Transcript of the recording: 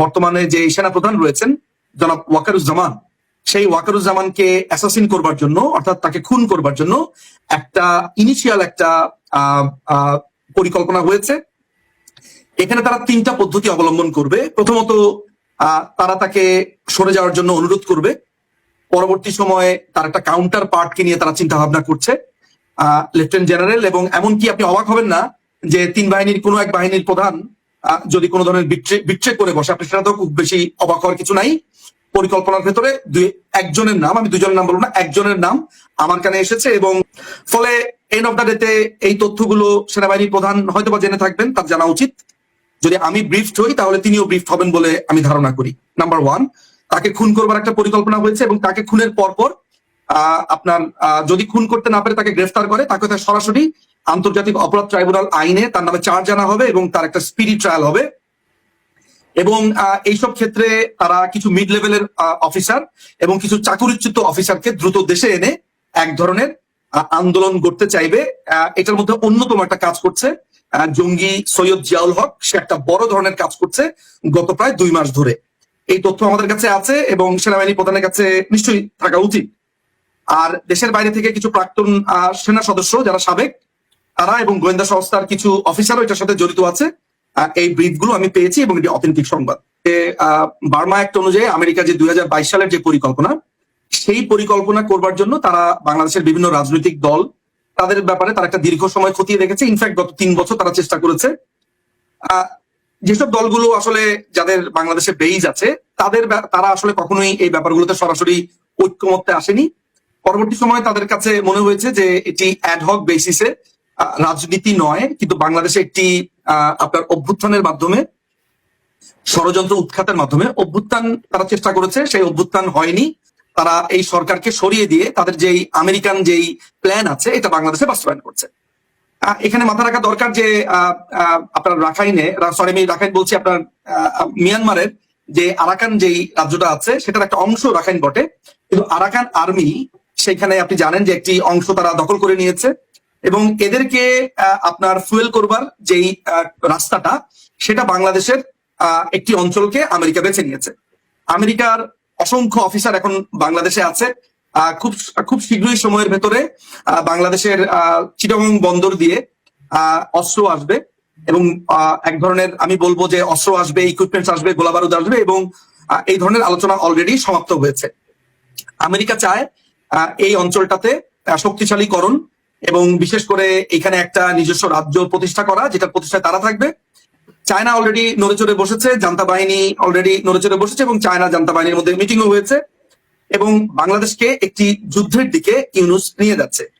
বর্তমানে যে সেনাপ্রধান রয়েছেন, জনাব ওয়াকারুজ্জামান, সেই ওয়াকারুজ্জামানকে অ্যাসাসিন করবার জন্য, অর্থাৎ তাকে খুন করবার জন্য একটা ইনিশিয়াল একটা পরিকল্পনা হয়েছে। এখানে তারা তিনটা পদ্ধতি অবলম্বন করবে। প্রথমত তারা তাকে সরে যাওয়ার জন্য অনুরোধ করবে। পরবর্তী সময়ে তার একটা কাউন্টার পার্টকে নিয়ে তারা চিন্তা ভাবনা করছে লেফটেন্যান্ট জেনারেল এবং এমনকি আপনি অবাক হবেন না যে তিন বাহিনীর কোনো এক বাহিনীর প্রধান যদি কোনো ধরনের বিট্রে করে বসে, আপনি সেটা তো খুব বেশি অবাক হওয়ার কিছু নাই। পরিকল্পনার ভেতরে দুই, একজনের নাম, আমি দুজনের নাম বলব না, একজনের নাম আমার কানে এসেছে এবং ফলে এন্ড অফ দ্য ডেতে এই তথ্যগুলো সেনাবাহিনীর প্রধান হয়তো বা জেনে থাকবেন তার জানা উচিত। যদি আমি ব্রিফড হই, তাহলে তিনিও ব্রিফড হবেন বলে আমি ধারণা করি। নাম্বার ওয়ান তাকে খুন করবার একটা পরিকল্পনা হয়েছে এবং তাকে খুনের পরপর আপনার যদি খুন করতে না পারে, তাকে গ্রেফতার করে, তাকে সরাসরি আন্তর্জাতিক অপরাধ ট্রাইব্যুনাল আইনে তার নামে চার্জ আনা হবে এবং তার একটা স্পিডি ট্রায়াল হবে। এবং এইসব ক্ষেত্রে তারা কিছু মিড লেভেলের অফিসার এবং কিছু চাকুরিচ্যুত অফিসারকে দ্রুত দেশে এনে এক ধরনের আন্দোলন করতে চাইবে। এটার মধ্যে অন্যতম একটা কাজ করছে জঙ্গি সৈয়দ জিয়াউল হক। সে একটা বড় ধরনের কাজ করছে গত প্রায় দুই মাস ধরে। এই তথ্য আমাদের কাছে আছে এবং সেনাবাহিনী প্রধানের কাছে নিশ্চয়ই থাকা উচিত। আর দেশের বাইরে থেকে কিছু প্রাক্তন সেনা সদস্য যারা সাবেক তারা এবং গোয়েন্দা সংস্থার কিছু অফিসারও এটার সাথে জড়িত আছে। এই ব্রিফগুলো আমি পেয়েছি এবং এটি অথেন্টিক সংবাদ। বার্মা অ্যাক্ট অনুযায়ী আমেরিকা যে দুই হাজার বাইশ সালের যে পরিকল্পনা, সেই পরিকল্পনা করবার জন্য তারা বাংলাদেশের বিভিন্ন রাজনৈতিক দল, তাদের ব্যাপারে তারা একটা দীর্ঘ সময় খতিয়ে দেখেছে। ইনফ্যাক্ট গত তিন বছর তারা চেষ্টা করেছে। যেসব দলগুলো আসলে যাদের বাংলাদেশে বেইজ আছে, তাদের তারা আসলে কখনোই এই ব্যাপারগুলোতে সরাসরি ঐক্যমত্যে আসেনি। পরবর্তী সময়ে তাদের কাছে মনে হয়েছে যে এটি অ্যাডহক বেসিসে রাজনীতি নয়, কিন্তু বাংলাদেশে একটি আপনার অভ্যুত্থানের মাধ্যমে, ষড়যন্ত্র উৎখাতের মাধ্যমে অভ্যুত্থান তারা চেষ্টা করেছে, সেই অভ্যুত্থান হয়নি। তারা এই সরকারকে সরিয়ে দিয়ে তাদের যেই আমেরিকান যেই প্ল্যান আছে, এটা বাংলাদেশে বাস্তবায়ন করছে। এখানে মাথা রাখা দরকার যে আপনার রাখাইনে সরি আমি রাখাইন বলছি আপনার মিয়ানমারের যে আরাকান যেই রাজ্যটা আছে, সেটার একটা অংশ রাখাইন বটে। কিন্তু আরাকান আর্মি, সেখানে আপনি জানেন যে একটি অংশ তারা দখল করে নিয়েছে। এবং এদেরকে আপনার ফুয়েল করবার যেই রাস্তাটা, সেটা বাংলাদেশের একটি অঞ্চলকে আমেরিকা বেছে নিয়েছে। আমেরিকার অসংখ্য অফিসার এখন বাংলাদেশে আছে। খুব খুব শীঘ্রই সময়ের ভেতরে বাংলাদেশের চিটাগং বন্দর দিয়ে অস্ত্র আসবে এবং এক ধরনের আমি বলব যে অস্ত্র আসবে ইকুইপমেন্টস আসবে, গোলাবারুদ আসবে এবং এই ধরনের আলোচনা অলরেডি সমাপ্ত হয়েছে। আমেরিকা চায় এই অঞ্চলটাতে শক্তিশালীকরণ এবং বিশেষ করে এখানে একটা নিজস্ব রাজ্য প্রতিষ্ঠা করা যেটা প্রতিষ্ঠায় তারা থাকবে। চায়না অলরেডি নড়ে চড়ে বসেছে, জান্তা বাহিনী অলরেডি নড়ে চড়ে বসেছে এবং চায়না জান্তা বাহিনীর মধ্যে মিটিংও হয়েছে এবং বাংলাদেশকে একটি যুদ্ধের দিকে ইউনুস নিয়ে যাচ্ছে।